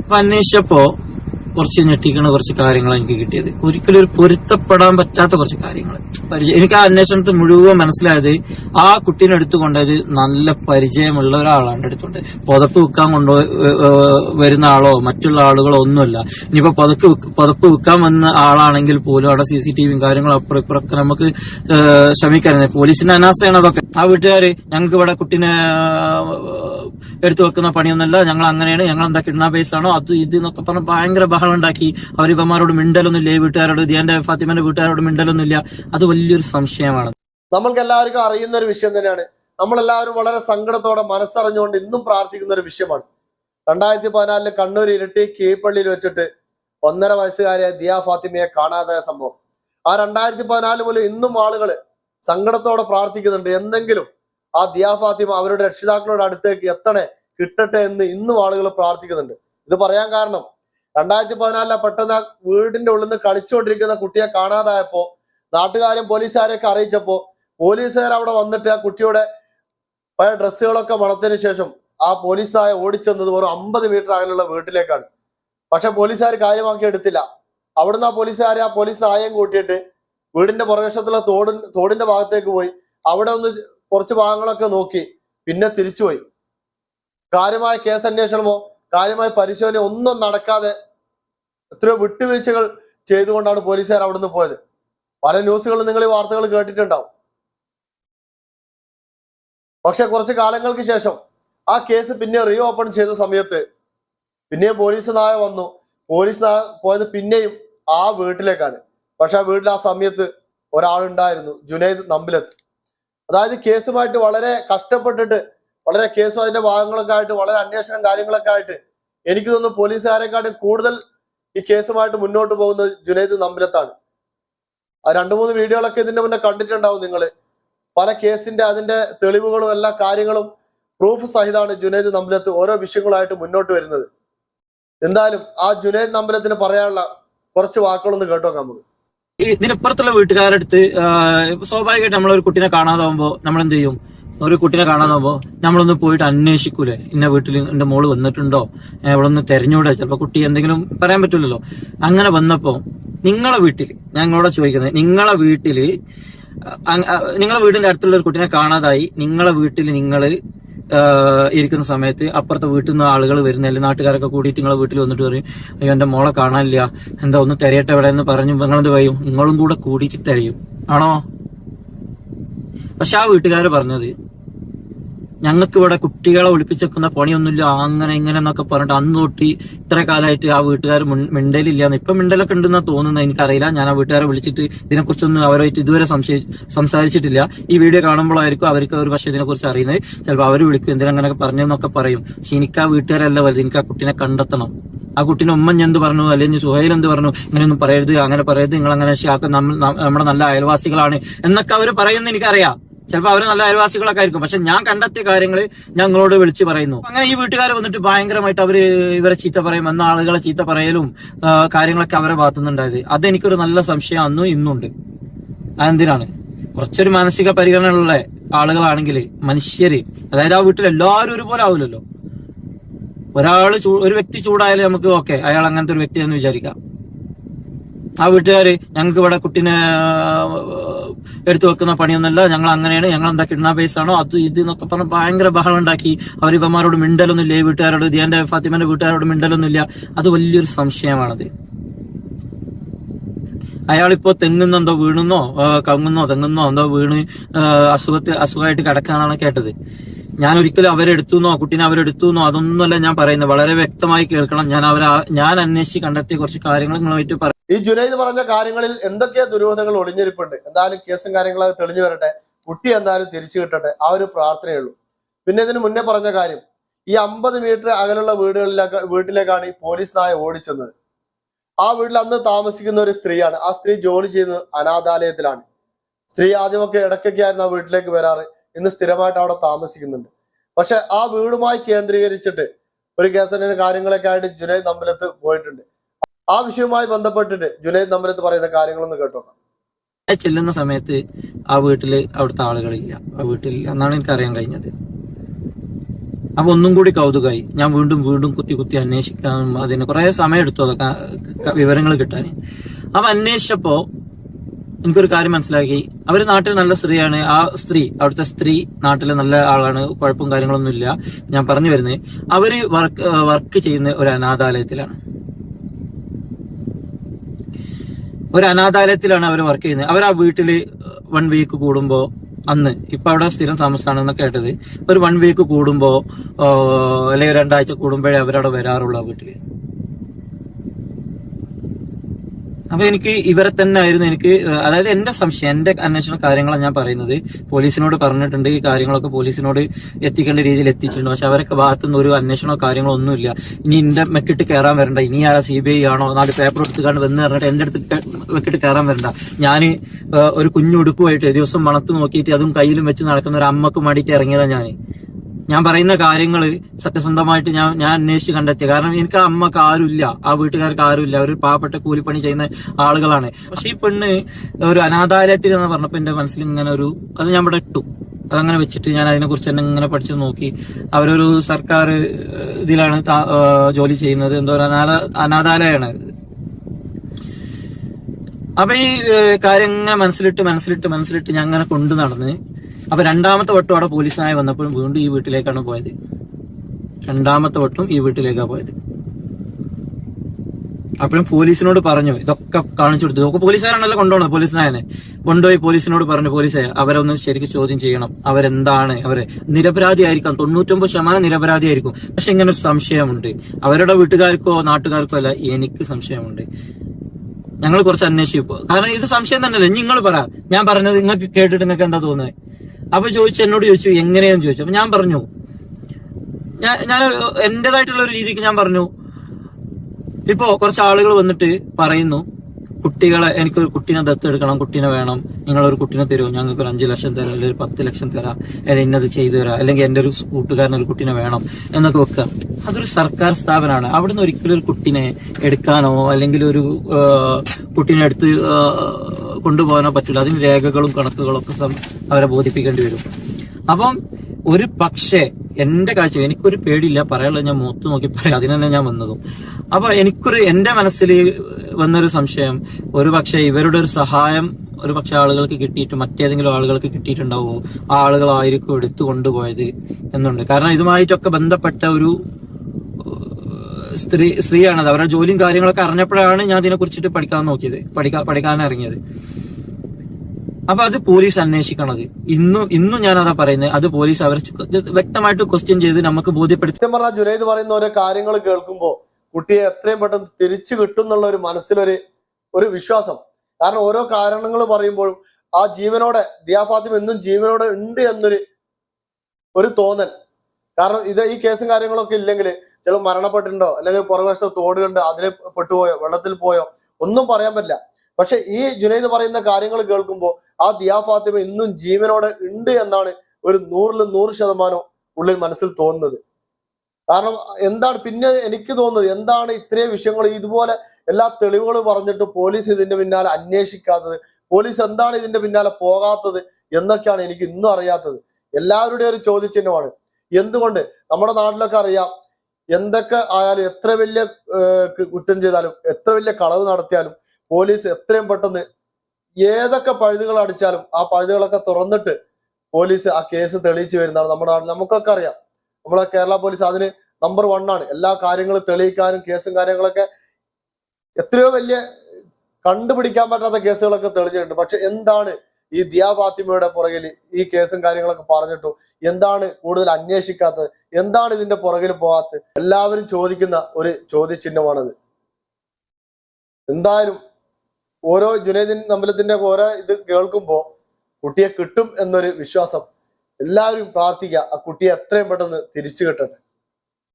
അപ്പൊ അന്വേഷിച്ചപ്പോ കുറച്ച് ഞെട്ടിക്കണ കുറച്ച് കാര്യങ്ങൾ എനിക്ക് കിട്ടിയത്. ഒരിക്കലും ഒരു പൊരുത്തപ്പെടാൻ പറ്റാത്ത കുറച്ച് കാര്യങ്ങൾ എനിക്ക് ആ അന്വേഷണത്തിൽ മുഴുവൻ മനസ്സിലായത് ആ കുട്ടീനെ എടുത്തുകൊണ്ടത് നല്ല പരിചയമുള്ള ഒരാളാണ് എടുത്തുകൊണ്ട്. പുതപ്പ് വിൽക്കാൻ കൊണ്ടു വരുന്ന ആളോ മറ്റുള്ള ആളുകളോ ഒന്നുമല്ല. ഇനിയിപ്പോ പുതക്ക് പുതപ്പ് വിൽക്കാൻ വന്ന ആളാണെങ്കിൽ പോലും അവിടെ സി സി ടി വിയും കാര്യങ്ങളും അപ്പുറം ഇപ്പുറമൊക്കെ നമുക്ക് ശ്രമിക്കാറുണ്ട് പോലീസിന്റെ അനാസ്ഥയാണ് അതൊക്കെ ആ വീട്ടുകാര് ഞങ്ങൾക്ക് ഇവിടെ കുട്ടീനെ എടുത്തു വെക്കുന്ന പണിയൊന്നുമല്ല. ഞങ്ങൾ അങ്ങനെയാണ്. ഞങ്ങൾ എന്താ കിഡ്നാപ്പേഴ്സ് ആണോ? അത് ഇത് എന്നൊക്കെ പറഞ്ഞ് ഭയങ്കര ബഹളം ഉണ്ടാക്കി. അവർ ഇവന്മാരോട് മിണ്ടലൊന്നുമില്ല. ഈ വീട്ടുകാരോട് ദിയാന്റെ ഫാത്തിമന്റെ വീട്ടുകാരോട് മിണ്ടലൊന്നുമില്ല. അത് വലിയൊരു സംശയമാണ്. നമ്മൾക്ക് എല്ലാവർക്കും അറിയുന്ന ഒരു വിഷയം തന്നെയാണ്. നമ്മളെല്ലാവരും വളരെ സങ്കടത്തോടെ മനസ്സറിഞ്ഞുകൊണ്ട് ഇന്നും പ്രാർത്ഥിക്കുന്ന ഒരു വിഷയമാണ്. രണ്ടായിരത്തി പതിനാലിൽ കണ്ണൂർ ഇരട്ടി കീഴ്പള്ളിയിൽ വെച്ചിട്ട് ഒന്നര വയസ്സുകാരെ ദിയ ഫാത്തിമയെ കാണാതായ സംഭവം. ആ രണ്ടായിരത്തി പതിനാല് മുതൽ ഇന്നും ആളുകൾ സങ്കടത്തോടെ പ്രാർത്ഥിക്കുന്നുണ്ട്. എന്തെങ്കിലും ആ ദിയാഫാത്തിമ അവരുടെ രക്ഷിതാക്കളുടെ അടുത്തേക്ക് എത്തണേ കിട്ടട്ടെ എന്ന് ഇന്നും ആളുകൾ പ്രാർത്ഥിക്കുന്നുണ്ട്. ഇത് പറയാൻ കാരണം രണ്ടായിരത്തി പതിനാലിലെ പെട്ടെന്ന് ആ വീടിന്റെ ഉള്ളിൽ നിന്ന് കളിച്ചുകൊണ്ടിരിക്കുന്ന കുട്ടിയെ കാണാതായപ്പോ നാട്ടുകാരും പോലീസുകാരെയൊക്കെ അറിയിച്ചപ്പോ പോലീസുകാർ അവിടെ വന്നിട്ട് ആ കുട്ടിയുടെ പഴയ ഡ്രസ്സുകളൊക്കെ മണത്തിന് ശേഷം ആ പോലീസ് നായ ഓടിച്ചെന്നത് വെറും അമ്പത് മീറ്റർ അകലുള്ള വീട്ടിലേക്കാണ്. പക്ഷെ പോലീസുകാർ കാര്യമാക്കി എടുത്തില്ല. അവിടുന്ന് ആ പോലീസുകാർ ആ പോലീസ് നായം കൂട്ടിയിട്ട് വീടിന്റെ പുറവശത്തുള്ള തോടി തോടിന്റെ ഭാഗത്തേക്ക് പോയി. അവിടെ ഒന്ന് കുറച്ച് ഭാഗങ്ങളൊക്കെ നോക്കി. പിന്നെ തിരിച്ചുപോയി കാര്യമായ കേസ് അന്വേഷണമോ കാര്യമായ പരിശോധന ഒന്നും നടക്കാതെ എത്രയോ വിട്ടുവീഴ്ചകൾ ചെയ്തുകൊണ്ടാണ് പോലീസുകാർ അവിടുന്ന് പോയത്. പല ന്യൂസുകളും നിങ്ങൾ ഈ വാർത്തകൾ കേട്ടിട്ടുണ്ടാവും. പക്ഷെ കുറച്ച് കാലങ്ങൾക്ക് ശേഷം ആ കേസ് പിന്നെ റീ ഓപ്പൺ ചെയ്ത സമയത്ത് പിന്നെയും പോലീസ് നായ വന്നു. പോലീസ് നായ പോയത് പിന്നെയും ആ വീട്ടിലേക്കാണ്. പക്ഷെ ആ വീട്ടിൽ ആ സമയത്ത് ഒരാളുണ്ടായിരുന്നു ജുനൈദ് നമ്പിലത്ത്. അതായത് കേസുമായിട്ട് വളരെ കഷ്ടപ്പെട്ടിട്ട് വളരെ കേസും അതിന്റെ ഭാഗങ്ങളൊക്കെ ആയിട്ട് വളരെ അന്വേഷണം കാര്യങ്ങളൊക്കെ ആയിട്ട് എനിക്ക് തോന്നുന്നു പോലീസുകാരെക്കാട്ടും കൂടുതൽ ഈ കേസുമായിട്ട് മുന്നോട്ട് പോകുന്നത് ജുനൈദ് നമ്പിലത്താണ്. ആ രണ്ടു മൂന്ന് വീഡിയോകളൊക്കെ ഇതിന്റെ മുന്നേ കണ്ടിട്ടുണ്ടാവും നിങ്ങൾ പല കേസിന്റെ അതിന്റെ തെളിവുകളും എല്ലാ കാര്യങ്ങളും പ്രൂഫ് സഹിതമാണ് ജുനൈദ് നമ്പിലത്ത് ഓരോ വിഷയങ്ങളായിട്ട് മുന്നോട്ട് വരുന്നത്. എന്തായാലും ആ ജുനൈദ് നമ്പിലത്തിന് പറയാനുള്ള കുറച്ച് വാക്കുകളൊന്ന് കേട്ടോ നമുക്ക്. ഇതിനപ്പുറത്തുള്ള വീട്ടുകാരടുത്ത് സ്വാഭാവികമായിട്ട് നമ്മളൊരു കുട്ടീനെ കാണാതാവുമ്പോ നമ്മൾ എന്ത് ചെയ്യും ഒരു കുട്ടീനെ കാണാതാവുമ്പോ നമ്മളൊന്ന് പോയിട്ട് അന്വേഷിക്കൂലേ? ഇന്ന വീട്ടിൽ എന്റെ മോൾ വന്നിട്ടുണ്ടോ? അവിടെ ഒന്ന് തെരഞ്ഞൂടെ. ചിലപ്പോ കുട്ടി എന്തെങ്കിലും പറയാൻ പറ്റില്ലല്ലോ അങ്ങനെ വന്നപ്പോ നിങ്ങളെ വീട്ടിൽ ഞാൻ നിങ്ങളോട് ചോദിക്കുന്നത് നിങ്ങളെ അ- നിങ്ങളെ വീടിന്റെ അടുത്തുള്ള ഒരു കുട്ടീനെ കാണാതായി നിങ്ങളെ വീട്ടിൽ നിങ്ങൾ ഇരിക്കുന്ന സമയത്ത് അപ്പുറത്തെ വീട്ടിൽ നിന്ന് ആളുകൾ വരുന്ന അല്ലെങ്കിൽ നാട്ടുകാരൊക്കെ കൂടിയിട്ട് നിങ്ങളെ വീട്ടിൽ വന്നിട്ട് പറയും അയ്യോ എന്റെ മോളെ കാണാനില്ല. എന്താ ഒന്ന് തിരയട്ടെ എവിടെ എന്ന് പറഞ്ഞു നിങ്ങളെന്ത് പറയും? നിങ്ങളും കൂടെ കൂടിയിട്ട് തിരയും. ആണോ? പക്ഷെ ആ വീട്ടുകാർ പറഞ്ഞത് ഞങ്ങൾക്ക് ഇവിടെ കുട്ടികളെ ഒളിപ്പിച്ചെക്കുന്ന പണിയൊന്നുമില്ല അങ്ങനെ ഇങ്ങനെ എന്നൊക്കെ പറഞ്ഞിട്ട് അന്ന് തൊട്ട് ഇത്ര കാലമായിട്ട് ആ വീട്ടുകാർ മിണ്ടലില്ല ഇപ്പൊ മിണ്ടലൊക്കെ ഉണ്ടെന്നാ തോന്നുന്നത് എനിക്കറിയില്ല. ഞാൻ ആ വീട്ടുകാരെ വിളിച്ചിട്ട് ഇതിനെക്കുറിച്ചൊന്നും അവരുമായിട്ട് ഇതുവരെ സംസാരിച്ചിട്ടില്ല. ഈ വീഡിയോ കാണുമ്പോഴായിരിക്കും അവർക്ക് ഒരു പക്ഷേ ഇതിനെക്കുറിച്ച് അറിയുന്നത്. ചിലപ്പോൾ അവർ വിളിക്കും എന്തിനങ്ങനെയൊക്കെ പറഞ്ഞെന്നൊക്കെ പറയും. പക്ഷെ എനിക്ക് ആ വീട്ടുകാരല്ല വലുത് എനിക്ക് ആ കുട്ടീനെ കണ്ടെത്തണം. ആ കുട്ടീനെ ഉമ്മൻ എന്ത് പറഞ്ഞു അല്ലെങ്കിൽ സുഹൈൽ എന്ത് പറഞ്ഞു ഇങ്ങനെയൊന്നും പറയരുത് അങ്ങനെ പറയരുത് നിങ്ങൾ അങ്ങനെ നമ്മുടെ നല്ല അയൽവാസികളാണ് എന്നൊക്കെ അവർ പറയുന്നത് എനിക്കറിയാം. ചിലപ്പോൾ അവർ നല്ല അയൽവാസികളൊക്കെ ആയിരിക്കും. പക്ഷെ ഞാൻ കണ്ടെത്തിയ കാര്യങ്ങൾ ഞങ്ങളോട് വിളിച്ചു പറയുന്നു. അങ്ങനെ ഈ വീട്ടുകാർ വന്നിട്ട് ഭയങ്കരമായിട്ട് അവർ ഇവരെ ചീത്ത പറയും എന്ന ആളുകളെ ചീത്ത പറയലും കാര്യങ്ങളൊക്കെ അവരെ ഭാഗത്തുനിന്നുണ്ടായത്. അതെനിക്കൊരു നല്ല സംശയം അന്നും ഇന്നുണ്ട്. അതെന്തിനാണ്? കുറച്ചൊരു മാനസിക പരിഗണനയുള്ള ആളുകളാണെങ്കിൽ മനുഷ്യര് അതായത് ആ വീട്ടിൽ എല്ലാവരും ഒരുപോലെ ആവില്ലല്ലോ ഒരാൾ ഒരു വ്യക്തി ചൂടായാലും നമുക്ക് ഓക്കെ അയാൾ അങ്ങനത്തെ ഒരു വ്യക്തിയെന്ന് വിചാരിക്കാം. ആ വീട്ടുകാർ ഞങ്ങൾക്ക് ഇവിടെ കുട്ടീനെ എടുത്തു വെക്കുന്ന പണിയൊന്നുമല്ല. ഞങ്ങൾ അങ്ങനെയാണ്. ഞങ്ങൾ എന്താ കിഡ്നാപ്പേഴ്സ് ആണോ അത് ഇത് എന്നൊക്കെ പറഞ്ഞ് ഭയങ്കര ബഹളം ഉണ്ടാക്കി. അവർ ഇവന്മാരോട് മിണ്ടലൊന്നുമില്ല ഈ വീട്ടുകാരോട് ദിയാന്റെ ഫാത്തിമന്റെ വീട്ടുകാരോട് മിണ്ടലൊന്നുമില്ല അത് വലിയൊരു സംശയമാണത്. അയാളിപ്പോ തെങ്ങുന്നെന്തോ വീണുന്നോ കങ്ങുന്നോ തെങ്ങുന്നോ എന്തോ വീണ് അസുഖത്തിൽ അസുഖമായിട്ട് കിടക്കാനാണ് കേട്ടത്. ഞാൻ ഒരിക്കലും അവരെടുത്തുന്നോ കുട്ടീനെ അവരെടുത്തുന്നോ അതൊന്നുമല്ല ഞാൻ പറയുന്നത്. വളരെ വ്യക്തമായി കേൾക്കണം. ഞാൻ അവരെ ഞാൻ അന്വേഷിച്ച് കണ്ടെത്തിയ കുറച്ച് കാര്യങ്ങൾ നിങ്ങളുമായിട്ട് പറയാം ഈ ജുനൈദ് പറഞ്ഞ കാര്യങ്ങളിൽ എന്തൊക്കെ ദുരൂഹതകൾ ഒളിഞ്ഞിരിപ്പുണ്ട്? എന്തായാലും കേസും കാര്യങ്ങളൊക്കെ തെളിഞ്ഞു വരട്ടെ. കുട്ടി എന്തായാലും തിരിച്ചു കിട്ടട്ടെ. ആ ഒരു പ്രാർത്ഥനയുള്ളൂ. പിന്നെ ഇതിന് മുന്നേ പറഞ്ഞ കാര്യം ഈ അമ്പത് മീറ്റർ അകലുള്ള വീടുകളിലേക്ക് വീട്ടിലേക്കാണ് ഈ പോലീസ് നായ ഓടിച്ചെന്നത്. ആ വീട്ടിൽ അന്ന് താമസിക്കുന്ന ഒരു സ്ത്രീയാണ്. ആ സ്ത്രീ ജോലി ചെയ്യുന്നത് അനാഥാലയത്തിലാണ്. സ്ത്രീ ആദ്യമൊക്കെ ഇടയ്ക്കൊക്കെ ആയിരുന്നു ആ വീട്ടിലേക്ക് വരാറ്. ഇന്ന് സ്ഥിരമായിട്ട് അവിടെ താമസിക്കുന്നുണ്ട്. പക്ഷെ ആ വീടുമായി കേന്ദ്രീകരിച്ചിട്ട് ഒരു കേസന്റെ കാര്യങ്ങളൊക്കെ ആയിട്ട് ജുനൈദ് നമ്പലത്ത് പോയിട്ടുണ്ട്. ആ വിഷയവുമായി ബന്ധപ്പെട്ടിട്ട് ജുനൈദ് നമ്പലത്ത് പറയുന്ന കാര്യങ്ങളൊന്ന് കേട്ടോ ചെല്ലുന്ന സമയത്ത് ആ വീട്ടിൽ അവിടുത്തെ ആളുകളില്ല. ആ വീട്ടിൽ എന്നാണ് എനിക്ക് അറിയാൻ കഴിഞ്ഞത്. അപ്പൊ ഒന്നും കൂടി കൗതുകമായി. ഞാൻ വീണ്ടും വീണ്ടും കുത്തി കുത്തി അന്വേഷിക്കാനും അതിന് കുറെ സമയം എടുത്തു അതൊക്കെ വിവരങ്ങൾ കിട്ടാൻ. അപ്പൊ അന്വേഷിച്ചപ്പോ എനിക്കൊരു കാര്യം മനസ്സിലാക്കി. അവർ നാട്ടിൽ നല്ല സ്ത്രീയാണ്. ആ സ്ത്രീ അവിടുത്തെ സ്ത്രീ നാട്ടിലെ നല്ല ആളാണ്. കുഴപ്പവും കാര്യങ്ങളൊന്നും ഇല്ല. ഞാൻ പറഞ്ഞു വരുന്നത് അവർ വർക്ക് വർക്ക് ചെയ്യുന്ന ഒരു അനാഥാലയത്തിലാണ്. ഒരു അനാഥാലയത്തിലാണ് അവർ വർക്ക് ചെയ്യുന്നത്. അവർ ആ വീട്ടിൽ വൺ വീക്ക് കൂടുമ്പോൾ അന്ന് ഇപ്പൊ അവിടെ സ്ഥിരം താമസമാണെന്ന് കേട്ടത്. ഒരു വൺ വീക്ക് കൂടുമ്പോ അല്ലെങ്കിൽ രണ്ടാഴ്ച കൂടുമ്പോഴേ അവരവിടെ വരാറുള്ളൂ വീട്ടിൽ. അപ്പൊ എനിക്ക് ഇവരെ തന്നെ ആയിരുന്നു എനിക്ക് അതായത് എന്റെ സംശയം എന്റെ അന്വേഷണ കാര്യങ്ങളാണ് ഞാൻ പറയുന്നത്. പോലീസിനോട് പറഞ്ഞിട്ടുണ്ട് ഈ കാര്യങ്ങളൊക്കെ പോലീസിനോട് എത്തിക്കേണ്ട രീതിയിൽ എത്തിച്ചിട്ടുണ്ട്. പക്ഷെ അവരൊക്കെ ഭാഗത്തുനിന്ന് ഒരു അന്വേഷണമോ കാര്യങ്ങളോ ഒന്നുമില്ല. ഇനി എന്റെ മെക്കിട്ട് കയറാൻ വരണ്ട. ഇനി ആ സി ബി ഐ ആണോ നാല് പേപ്പർ എടുത്തുകൊണ്ട് വന്ന് പറഞ്ഞിട്ട് എന്റെ അടുത്ത് മെക്കിട്ട് കയറാൻ വരണ്ട. ഞാൻ ഒരു കുഞ്ഞുടുപ്പുമായിട്ട് ദിവസം മണത്ത് നോക്കിയിട്ട് അതും കയ്യിലും വെച്ച് നടക്കുന്ന ഒരു അമ്മയ്ക്ക് വേണ്ടിയിട്ട് ഇറങ്ങിയതാണ് ഞാൻ ഞാൻ പറയുന്ന കാര്യങ്ങൾ സത്യസന്ധമായിട്ട് ഞാൻ ഞാൻ അന്വേഷിച്ച് കണ്ടെത്തി. കാരണം എനിക്ക് അമ്മയ്ക്ക് ആരുമില്ല. ആ വീട്ടുകാർക്ക് ആരുമില്ല. ഒരു പാവപ്പെട്ട കൂലിപ്പണി ചെയ്യുന്ന ആളുകളാണ്. പക്ഷെ ഈ പെണ്ണ് ഒരു അനാഥാലയത്തിൽ എന്ന് പറഞ്ഞപ്പോ എന്റെ മനസ്സിൽ ഇങ്ങനെ ഒരു അത് ഞാൻ ഇവിടെ ഇട്ടു. അതങ്ങനെ വെച്ചിട്ട് ഞാൻ അതിനെ കുറിച്ച് തന്നെ ഇങ്ങനെ പഠിച്ചു നോക്കി. അവരൊരു സർക്കാർ ഇതിലാണ് ജോലി ചെയ്യുന്നത്. എന്തോ ഒരു അനാഥ അനാഥാലയമാണ് അപ്പൊ ഈ കാര്യം ഇങ്ങനെ മനസ്സിലിട്ട് മനസ്സിലിട്ട് മനസ്സിലിട്ട് ഞാൻ അങ്ങനെ കൊണ്ടു നടന്ന് അപ്പൊ രണ്ടാമത്തെ വട്ടം അവിടെ പോലീസിനായി വന്നപ്പോഴും വീണ്ടും ഈ വീട്ടിലേക്കാണ് പോയത്. രണ്ടാമത്തെ വട്ടം ഈ വീട്ടിലേക്കാണ് പോയത്. അപ്പോഴും പോലീസിനോട് പറഞ്ഞു ഇതൊക്കെ കാണിച്ചു കൊടുത്തു. ഇതൊക്കെ പോലീസുകാരാണല്ലോ കൊണ്ടുപോകുന്നത് പോലീസിനായനെ. കൊണ്ടുപോയി പോലീസിനോട് പറഞ്ഞു പോലീസെ അവരൊന്ന് ശരിക്കും ചോദ്യം ചെയ്യണം. അവരെന്താണ്? അവർ നിരപരാധി ആയിരിക്കാം തൊണ്ണൂറ്റൊമ്പത് ശതമാനം നിരപരാധി ആയിരിക്കും പക്ഷെ ഇങ്ങനെ ഒരു സംശയമുണ്ട്. അവരുടെ വീട്ടുകാർക്കോ നാട്ടുകാർക്കോ അല്ല എനിക്ക് സംശയമുണ്ട്. ഞങ്ങൾ കുറച്ച് അന്വേഷിച്ചു കാരണം ഇത് സംശയം തന്നെയല്ലേ? നിങ്ങൾ പറ. ഞാൻ പറഞ്ഞത് നിങ്ങൾക്ക് കേട്ടിട്ട് നിങ്ങൾക്ക് എന്താ തോന്നുന്നത് അപ്പൊ ചോദിച്ചു എന്നോട് ചോദിച്ചു എങ്ങനെയാന്ന് ചോദിച്ചു? അപ്പൊ ഞാൻ പറഞ്ഞു ഞാൻ ഞാൻ എന്റേതായിട്ടുള്ള ഒരു രീതിക്ക് ഞാൻ പറഞ്ഞു. ഇപ്പോ കുറച്ച് ആളുകൾ വന്നിട്ട് പറയുന്നു കുട്ടികളെ എനിക്കൊരു കുട്ടീനെ ദത്തെടുക്കണം കുട്ടീനെ വേണം നിങ്ങളൊരു കുട്ടീനെ തരുമോ? ഞങ്ങൾക്ക് ഒരു അഞ്ചു ലക്ഷം തരാം അല്ലെങ്കിൽ ഒരു പത്ത് ലക്ഷം തരാം അല്ലെങ്കിൽ ഇന്നത് ചെയ്തു തരാം അല്ലെങ്കിൽ എന്റെ ഒരു കൂട്ടുകാരൻ ഒരു കുട്ടീനെ വേണം എന്നൊക്കെ വെക്കുക. അതൊരു സർക്കാർ സ്ഥാപനമാണ്. അവിടുന്ന് ഒരിക്കലും ഒരു കുട്ടീനെ എടുക്കാനോ അല്ലെങ്കിൽ ഒരു കുട്ടീനെ എടുത്ത് കൊണ്ടുപോകാനോ പറ്റില്ല. അതിന് രേഖകളും കണക്കുകളും ഒക്കെ അവരെ ബോധിപ്പിക്കേണ്ടി വരും. അപ്പം ഒരു പക്ഷേ എന്റെ കാഴ്ച എനിക്കൊരു പേടിയില്ല. പറയാനുള്ളത് ഞാൻ മുഖത്ത് നോക്കി പറയാം. അതിനന്നെ ഞാൻ വന്നതും. അപ്പൊ എനിക്കൊരു എന്റെ മനസ്സിൽ വന്നൊരു സംശയം ഒരു പക്ഷേ ഇവരുടെ ഒരു സഹായം ഒരു പക്ഷെ ആളുകൾക്ക് കിട്ടിയിട്ട് മറ്റേതെങ്കിലും ആളുകൾക്ക് കിട്ടിയിട്ടുണ്ടാവുമോ? ആ ആളുകളായിരിക്കും എടുത്തു കൊണ്ടുപോയത് എന്നുണ്ട്. കാരണം ഇതുമായിട്ടൊക്കെ ബന്ധപ്പെട്ട ഒരു സ്ത്രീ സ്ത്രീയാണത്. അവരുടെ ജോലിയും കാര്യങ്ങളൊക്കെ അറിഞ്ഞപ്പോഴാണ് ഞാൻ ഇതിനെ കുറിച്ചിട്ട് പഠിക്കാൻ നോക്കിയത്. പഠിക്കാൻ പഠിക്കാൻ ഇറങ്ങിയത്. അപ്പൊ അത് പോലീസ് അന്വേഷിക്കണത്. ഇന്നും ഇന്നും ഞാൻ അതാ പറയുന്നത്. അത് പോലീസ് അവരെ വ്യക്തമായിട്ട് ക്വസ്റ്റ്യൻ ചെയ്ത് നമുക്ക് ബോധ്യപ്പെടുത്തി പറഞ്ഞ ജുനൈദ് പറയുന്ന ഓരോ കാര്യങ്ങൾ കേൾക്കുമ്പോൾ കുട്ടിയെ എത്രയും പെട്ടെന്ന് തിരിച്ചു കിട്ടും എന്നുള്ള ഒരു മനസ്സിലൊരു ഒരു വിശ്വാസം. കാരണം ഓരോ കാരണങ്ങൾ പറയുമ്പോഴും ആ ജീവനോടെ ദിയാ ഫാത്തിമ എന്നും ജീവനോടെ ഉണ്ട് എന്നൊരു ഒരു തോന്നൽ. കാരണം ഇത് ഈ കേസും കാര്യങ്ങളൊക്കെ ഇല്ലെങ്കിൽ ചില മരണപ്പെട്ടിട്ടുണ്ടോ? അല്ലെങ്കിൽ പുറകുവശത്ത് തോട് കണ്ട് അതിൽ പെട്ടുപോയോ വെള്ളത്തിൽ പോയോ ഒന്നും പറയാൻ പറ്റില്ല. പക്ഷെ ഈ ജുനൈദ് പറയുന്ന കാര്യങ്ങൾ കേൾക്കുമ്പോൾ ആ ദിയാ ഫാത്തിമ ഇന്നും ജീവനോടെ ഉണ്ട് എന്നാണ് ഒരു നൂറിൽ നൂറ് ശതമാനം ഉള്ളിൽ മനസ്സിൽ തോന്നുന്നത്. കാരണം എന്താണ് പിന്നെ എനിക്ക് തോന്നുന്നത്? എന്താണ് ഇത്രയും വിഷയങ്ങൾ? ഇതുപോലെ എല്ലാ തെളിവുകളും പറഞ്ഞിട്ട് പോലീസ് ഇതിന്റെ പിന്നാലെ അന്വേഷിക്കാത്തത് പോലീസ് എന്താണ് ഇതിന്റെ പിന്നാലെ പോകാത്തത് എന്നൊക്കെയാണ് എനിക്ക് ഇന്നും അറിയാത്തത്. എല്ലാവരുടെയും ഒരു ചോദ്യചിഹ്നമാണ്. എന്തുകൊണ്ട്? നമ്മുടെ നാട്ടിലൊക്കെ അറിയാം എന്തൊക്കെ ആയാലും എത്ര വലിയ കുറ്റം ചെയ്താലും എത്ര വലിയ കളവ് നടത്തിയാലും പോലീസ് എത്രയും പെട്ടെന്ന് ഏതൊക്കെ പഴുതുകൾ അടിച്ചാലും ആ പഴുതുകളൊക്കെ തുറന്നിട്ട് പോലീസ് ആ കേസ് തെളിയിച്ചു വരുന്നതാണ് നമ്മുടെ നാട്ടിൽ. നമുക്കൊക്കെ അറിയാം. നമ്മളെ കേരള പോലീസ് അതിന് നമ്പർ വൺ ആണ്. എല്ലാ കാര്യങ്ങളും തെളിയിക്കാനും കേസും കാര്യങ്ങളൊക്കെ എത്രയോ വലിയ കണ്ടുപിടിക്കാൻ പറ്റാത്ത കേസുകളൊക്കെ തെളിഞ്ഞിട്ടുണ്ട്. പക്ഷെ എന്താണ് ഈ ദിയാ ഫാത്തിമയുടെ പുറകിൽ ഈ കേസും കാര്യങ്ങളൊക്കെ പറഞ്ഞിട്ടു എന്താണ് കൂടുതൽ അന്വേഷിക്കാത്തത്? എന്താണ് ഇതിന്റെ പുറകിൽ പോകാത്തത്? എല്ലാവരും ചോദിക്കുന്ന ഒരു ചോദ്യചിഹ്നമാണത്. എന്തായാലും ഓരോ ജുനൈദിൻ നമ്പലത്തിന്റെ ഓരോ ഇത് കേൾക്കുമ്പോൾ കുട്ടിയെ കിട്ടും എന്നൊരു വിശ്വാസം എല്ലാവരും പ്രാർത്ഥിക്കുക ആ കുട്ടിയെ എത്രയും പെട്ടെന്ന് തിരിച്ചു കിട്ടട്ടെ.